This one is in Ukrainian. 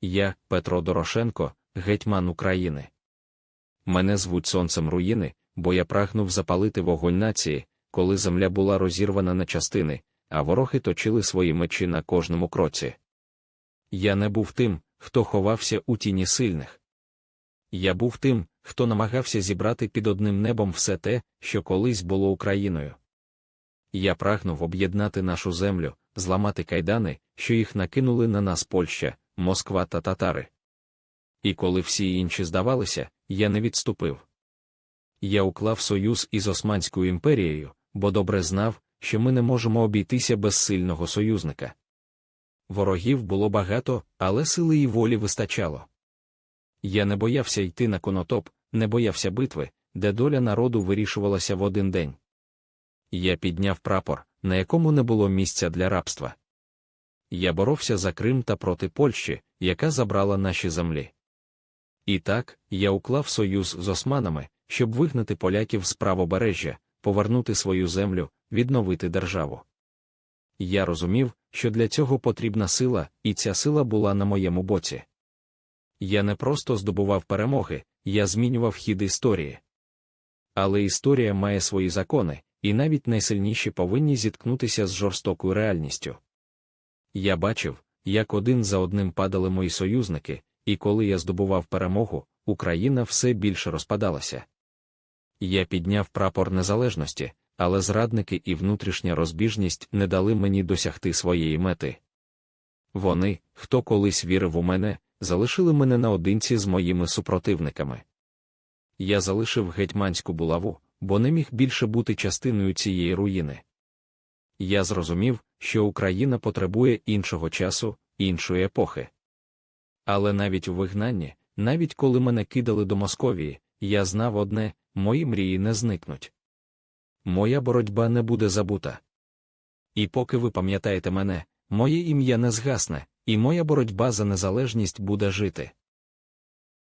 Я, Петро Дорошенко, гетьман України. Мене звуть сонцем руїни, бо я прагнув запалити вогонь нації, коли земля була розірвана на частини, а вороги точили свої мечі на кожному кроці. Я не був тим, хто ховався у тіні сильних. Я був тим, хто намагався зібрати під одним небом все те, що колись було Україною. Я прагнув об'єднати нашу землю, зламати кайдани, що їх накинули на нас Польща, Москва та татари. І коли всі інші здавалися, я не відступив. Я уклав союз із Османською імперією, бо добре знав, що ми не можемо обійтися без сильного союзника. Ворогів було багато, але сили і волі вистачало. Я не боявся йти на конотоп, не боявся битви, де доля народу вирішувалася в один день. Я підняв прапор, на якому не було місця для рабства. Я боровся за Крим та проти Польщі, яка забрала наші землі. І так, я уклав союз з османами, щоб вигнати поляків з правобережжя, повернути свою землю, відновити державу. Я розумів, що для цього потрібна сила, і ця сила була на моєму боці. Я не просто здобував перемоги, я змінював хід історії. Але історія має свої закони, і навіть найсильніші повинні зіткнутися з жорстокою реальністю. Я бачив, як один за одним падали мої союзники, і коли я здобував перемогу, Україна все більше розпадалася. Я підняв прапор незалежності, але зрадники і внутрішня розбіжність не дали мені досягти своєї мети. Вони, хто колись вірив у мене, залишили мене наодинці з моїми супротивниками. Я залишив гетьманську булаву, бо не міг більше бути частиною цієї руїни. Я зрозумів, що Україна потребує іншого часу, іншої епохи. Але навіть у вигнанні, навіть коли мене кидали до Московії, я знав одне мої мрії не зникнуть. Моя боротьба не буде забута. І поки ви пам'ятаєте мене, моє ім'я не згасне, і моя боротьба за незалежність буде жити.